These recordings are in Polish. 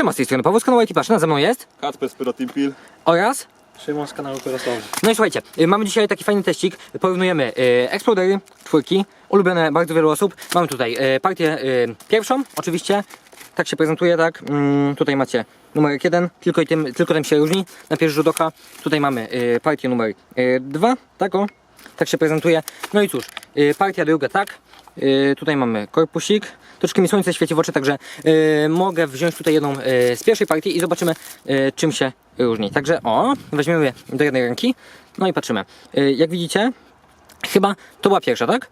Siema, z tej strony Paweł z kanału Ekipaż, ze mną jest Kacper z Pyrotimpil. oraz... Szymon z kanału Pyrosławy. No i słuchajcie, y, mamy dzisiaj taki fajny teścik, porównujemy y, Explodery, czwórki, ulubione bardzo wielu osób. Mamy tutaj y, partię y, pierwszą, oczywiście, tak się prezentuje, tak. Mm, tutaj macie numer 1, tylko, i tym, tylko tym się różni na pierwszy rzut oka. Tutaj mamy y, partię numer 2, tak o, tak się prezentuje. No i cóż, y, partia druga tak, y, tutaj mamy korpusik, troszkę mi słońce świeci w oczy, także y, mogę wziąć tutaj jedną y, z pierwszej partii i zobaczymy czym się różni. Także o, weźmiemy je do jednej ręki, no i patrzymy. Jak widzicie, chyba to była pierwsza, tak?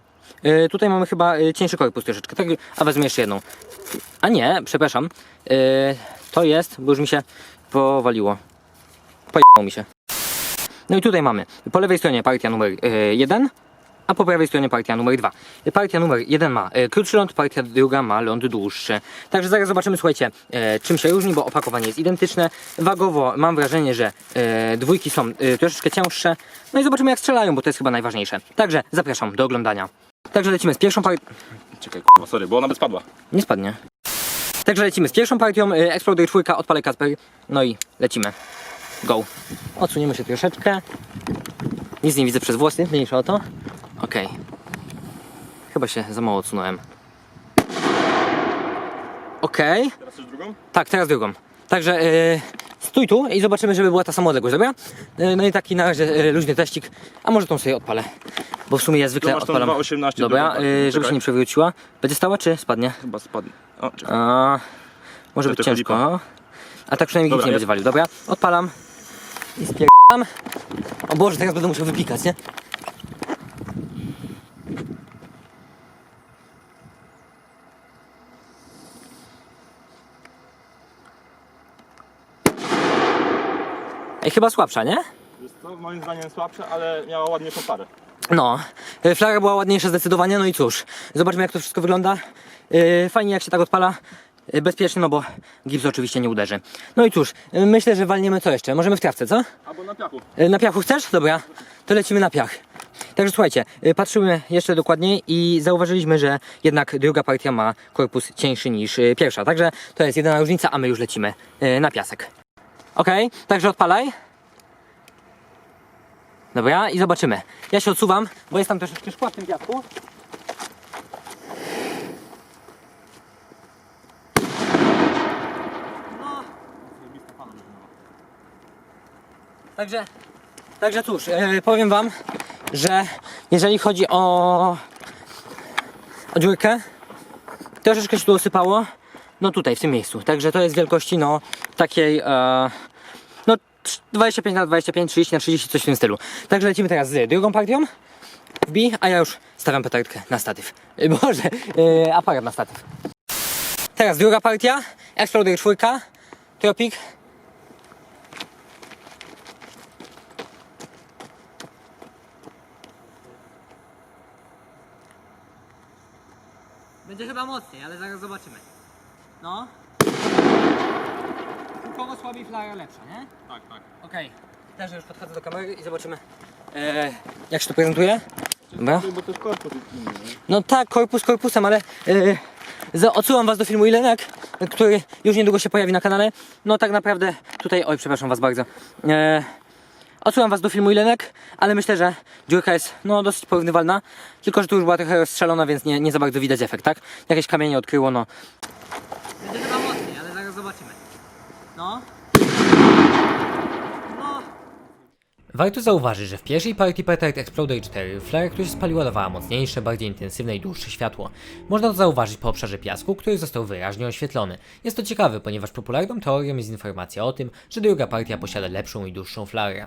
Tutaj mamy chyba cieńszy korpus troszeczkę, tak? A wezmę jeszcze jedną. A nie, przepraszam. To jest, bo już mi się powaliło. Pojechało mi się. No i tutaj mamy po lewej stronie partia numer 1, a po prawej stronie partia numer 2. Partia numer 1 ma e, krótszy ląd, partia druga ma ląd dłuższy. Także zaraz zobaczymy, słuchajcie, e, czym się różni, bo opakowanie jest identyczne. Wagowo mam wrażenie, że e, dwójki są troszeczkę cięższe. No i zobaczymy, jak strzelają, bo to jest chyba najważniejsze. Także zapraszam do oglądania. Także lecimy z pierwszą partią. Czekaj, k***a, sorry, bo ona by spadła. Nie spadnie. Także lecimy z pierwszą partią. Exploder 4, odpalę Kasper. No i lecimy. Go. Odsuniemy się troszeczkę. Nic nie widzę przez włosy, mniejsza o to. Okej. Chyba się za mało odsunąłem. Okej. Teraz też drugą? Tak, teraz drugą. Także e, stój tu i zobaczymy, żeby była ta sama odległość, dobra? E, no i taki na razie e, luźny teścik. A może tą sobie odpalę. Bo w sumie ja zwykle Tu masz tą odpalam. 2.18 Dobra, e, żeby się nie przewróciła. Będzie stała czy spadnie? Chyba spadnie. O, czekaj. A, może być ciężko. A tak przynajmniej Dobra, nie jest. będzie walił. Dobra, odpalam. I spierdam. O Boże, teraz będę musiał wypikać, nie? Ej, chyba słabsza, nie? Jest to moim zdaniem słabsze, ale miała ładniejszą parę. No, y, flara była ładniejsza zdecydowanie, no i cóż, zobaczmy jak to wszystko wygląda. Y, Fajnie jak się tak odpala, y, bezpiecznie, no bo gips oczywiście nie uderzy. No i cóż, y, myślę, że walniemy co jeszcze? Możemy w trawce, co? Albo na piachu. Y, Na piachu chcesz? Dobra, to lecimy na piach. Także słuchajcie, y, patrzymy jeszcze dokładniej i zauważyliśmy, że jednak druga partia ma korpus cieńszy niż y, pierwsza. Także to jest jedyna różnica, a my już lecimy y, na piasek. Okej, także odpalaj. Dobra, i zobaczymy. Ja się odsuwam, bo jest tam troszeczkę szkła w tym piasku. No. Także, także cóż, e, powiem wam, że jeżeli chodzi o, o dziurkę, troszeczkę się tu osypało, no tutaj, w tym miejscu. Także to jest wielkości, no, takiej, no, 25 na 25, 30 na 30, coś w tym stylu. Także lecimy teraz z drugą partią. Wbij, a ja już stawiam petardkę na statyw. Boże, e, aparat na statyw. Teraz druga partia, Exploder 4, Tropic. Będzie chyba mocniej, ale zaraz zobaczymy. No. Kogo słabiej, flara lepsza, nie? Tak, tak. Okej, też już podchodzę do kamery i zobaczymy e, jak się to prezentuje. Dobra. Bo też korpus jest inny, nie? No tak, korpus korpusem, ale za, odsyłam was do filmu Ilenek, który już niedługo się pojawi na kanale. No tak naprawdę tutaj, oj przepraszam was bardzo. E, odsyłam was do filmu Ilenek, ale myślę, że dziurka jest no dosyć porównywalna, tylko że tu już była trochę rozstrzelona, więc nie, nie za bardzo widać efekt, tak? Jakieś kamienie odkryło, no. Będzie chyba mocniej, ale zaraz zobaczymy. No. No. Warto zauważyć, że w pierwszej partii Petard Exploder 4 flare, która się spaliła, dawała mocniejsze, bardziej intensywne i dłuższe światło. Można to zauważyć po obszarze piasku, który został wyraźnie oświetlony. Jest to ciekawe, ponieważ popularną teorią jest informacja o tym, że druga partia posiada lepszą i dłuższą flarę.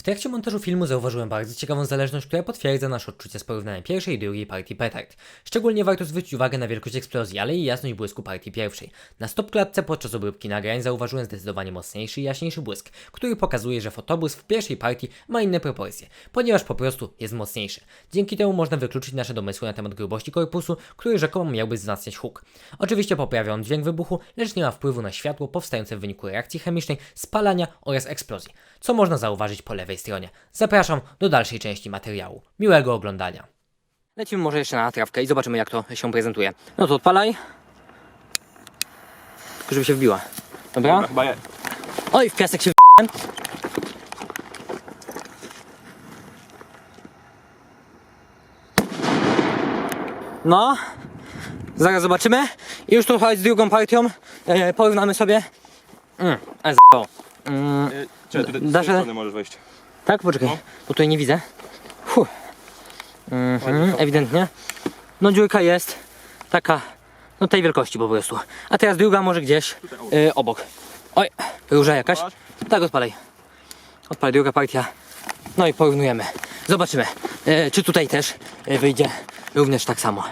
W trakcie montażu filmu zauważyłem bardzo ciekawą zależność, która potwierdza nasze odczucia z porównania pierwszej i drugiej partii petard. Szczególnie warto zwrócić uwagę na wielkość eksplozji, ale i jasność błysku partii pierwszej. Na stopklatce podczas obróbki nagrań zauważyłem zdecydowanie mocniejszy i jaśniejszy błysk, który pokazuje, że fotobłysk w pierwszej partii ma inne proporcje, ponieważ po prostu jest mocniejszy. Dzięki temu można wykluczyć nasze domysły na temat grubości korpusu, który rzekomo miałby wzmacniać huk. Oczywiście poprawia on dźwięk wybuchu, lecz nie ma wpływu na światło powstające w wyniku reakcji chemicznej, spalania oraz eksplozji, co można zauważyć po lewej lewej stronie. Zapraszam do dalszej części materiału. Miłego oglądania. Lecimy może jeszcze na trawkę i zobaczymy jak to się prezentuje. No to odpalaj. Tylko żeby się wbiła. Dobra? Dobra, chyba je. Oj, w piasek się w... No, zaraz zobaczymy. I już trochę z drugą partią e, porównamy sobie. Mm, a z***ło. mm, Y, Czekaj, tutaj z Dasz tej radę? strony możesz wejść. Tak, poczekaj, No. bo tutaj nie widzę. Fuh. Mhm, ewidentnie. No dziurka jest taka, no tej wielkości po prostu. A teraz druga może gdzieś e, obok. Oj, róża jakaś. Tak, odpalaj. Odpalaj, druga partia. No i porównujemy. Zobaczymy, e, czy tutaj też e, wyjdzie również tak samo.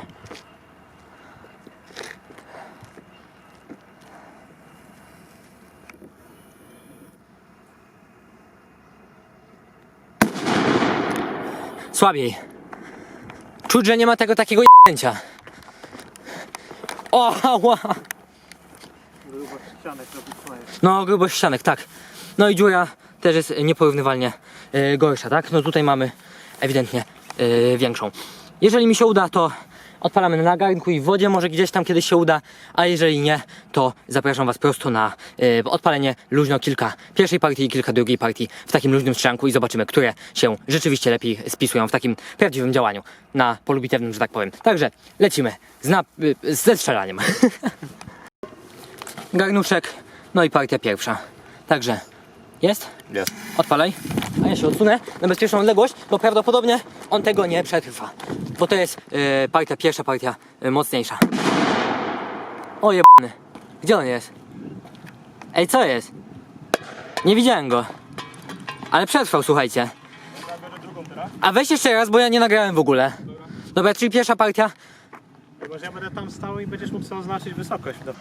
Słabiej. Czuć, że nie ma tego takiego jęcia. O, ała. No, grubość ścianek, tak. No i dziura też jest nieporównywalnie e, gorsza, tak? No tutaj mamy ewidentnie e, większą. Jeżeli mi się uda, to odpalamy na garnku i w wodzie, może gdzieś tam kiedyś się uda, a jeżeli nie, to zapraszam Was prosto na e, odpalenie luźno kilka pierwszej partii i kilka drugiej partii w takim luźnym strzelanku i zobaczymy, które się rzeczywiście lepiej spisują w takim prawdziwym działaniu na polu bitewnym, że tak powiem. Także lecimy z na, y, ze strzelaniem. Garnuszek, no i partia pierwsza. Także jest? Jest. Odpalaj. A ja się odsunę na bezpieczną odległość, bo prawdopodobnie on tego nie przetrwa. Bo to jest e, partia pierwsza, partia e, mocniejsza. O jebany. Gdzie on jest? Ej, co jest? Nie widziałem go. Ale przetrwał, słuchajcie. A weź jeszcze raz, bo ja nie nagrałem w ogóle. Dobra, czyli pierwsza partia. Chyba, że ja będę tam stał i będziesz mógł sobie oznaczyć wysokość. No.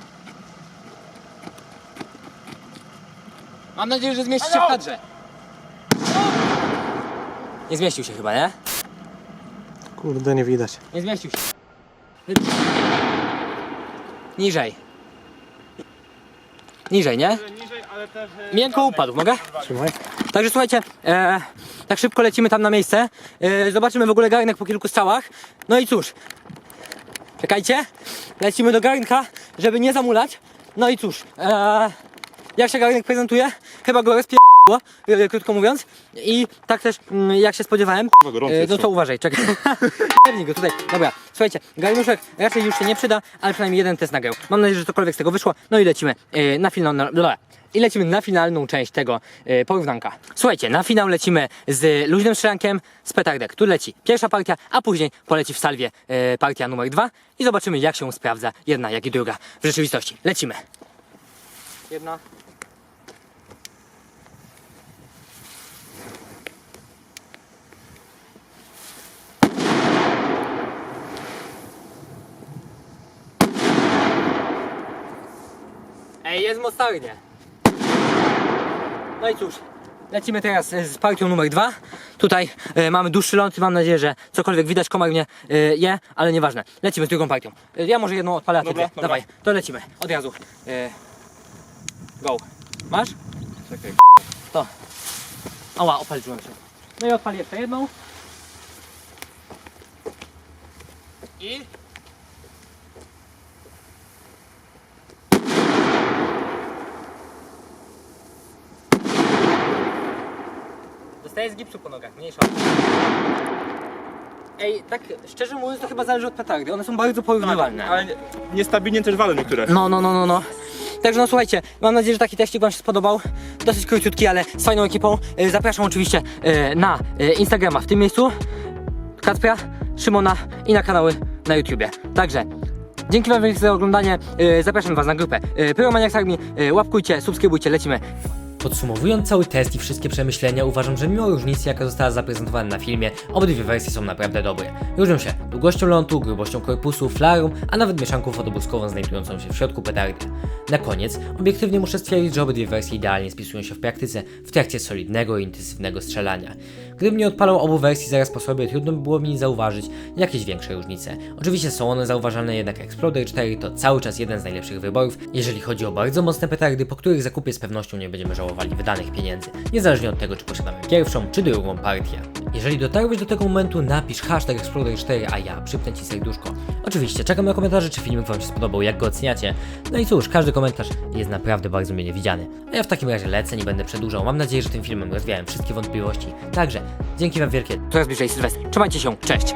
Mam nadzieję, że zmieści się w kadrze. Nie zmieścił się chyba, nie? Kurde, nie widać. Nie zmieścił się. Niżej. Niżej, nie? Niżej, ale też... Miękko upadł, mogę? Trzymaj. Także słuchajcie, e, tak szybko lecimy tam na miejsce. E, zobaczymy w ogóle garnek po kilku strzałach. No i cóż. Czekajcie. Lecimy do garnka, żeby nie zamulać. No i cóż. E, jak się garnek prezentuje? Chyba go rozpierdło, e, krótko mówiąc. I tak też, mm, jak się spodziewałem. Gorący E, no to co? uważaj, czekaj. Pewnie go tutaj. Dobra, słuchajcie, garnuszek raczej już się nie przyda, ale przynajmniej jeden test nagrał. Mam nadzieję, że cokolwiek z tego wyszło. No i lecimy e, na finalną. bla. I lecimy na finalną część tego porównanka. Słuchajcie, na finał lecimy z luźnym strzelankiem z petardek. Tu leci pierwsza partia, a później poleci w salwie partia numer dwa i zobaczymy jak się sprawdza jedna, jak i druga w rzeczywistości. Lecimy. Jedna. Ej, jest mostarnie. No i cóż, lecimy teraz e, z partią numer dwa. Tutaj e, mamy dłuższy ląd i mam nadzieję, że cokolwiek widać, komar mnie e, je, ale nieważne. Lecimy z drugą partią. E, ja może jedną odpalę, a ty Dobra, dwie. dobra. Dawaj, to lecimy. Od razu. E, go. Masz? Czekaj. To. Ała, opaliłem się. No i odpal jeszcze jedną. I... Dostaję z gipsu po nogach, mniejsza. Ej, tak szczerze mówiąc to chyba zależy od petardy, one są bardzo porównywalne. Ale nie- niestabilnie też walą niektóre. No, no, no, no, no. Także no słuchajcie, mam nadzieję, że taki teścik Wam się spodobał. Dosyć króciutki, ale z fajną ekipą. E, Zapraszam oczywiście e, na e, Instagrama w tym miejscu, Kacpra, Szymona i na kanały na YouTubie. Także dzięki Wam za oglądanie. Zapraszam Was na grupę Pyromaniacs Army. Łapkujcie, subskrybujcie, lecimy. Podsumowując cały test i wszystkie przemyślenia, uważam, że mimo różnicy, jaka została zaprezentowana na filmie, obydwie wersje są naprawdę dobre. Różnią się długością lądu, grubością korpusu, flarą, a nawet mieszanką fotobłyskową znajdującą się w środku petardy. Na koniec, obiektywnie muszę stwierdzić, że obydwie wersje idealnie spisują się w praktyce w trakcie solidnego i intensywnego strzelania. Gdybym nie odpalał obu wersji zaraz po sobie, trudno by było mi zauważyć jakieś większe różnice. Oczywiście są one zauważalne, jednak Exploder 4 to cały czas jeden z najlepszych wyborów, jeżeli chodzi o bardzo mocne petardy, po których zakupie z pewnością nie będziemy żałowali. Wydanych pieniędzy, niezależnie od tego, czy posiadamy pierwszą czy drugą partię. Jeżeli dotarłeś do tego momentu, napisz hashtag Explorer4, a ja przypnę Ci serduszko. Oczywiście, czekam na komentarze, czy filmik Wam się spodobał, jak go oceniacie. No i cóż, każdy komentarz jest naprawdę bardzo mile widziany. A ja w takim razie lecę, nie będę przedłużał. Mam nadzieję, że tym filmem rozwiałem wszystkie wątpliwości. Także, dzięki Wam wielkie. Coraz bliżej Sylwestra. Trzymajcie się, cześć!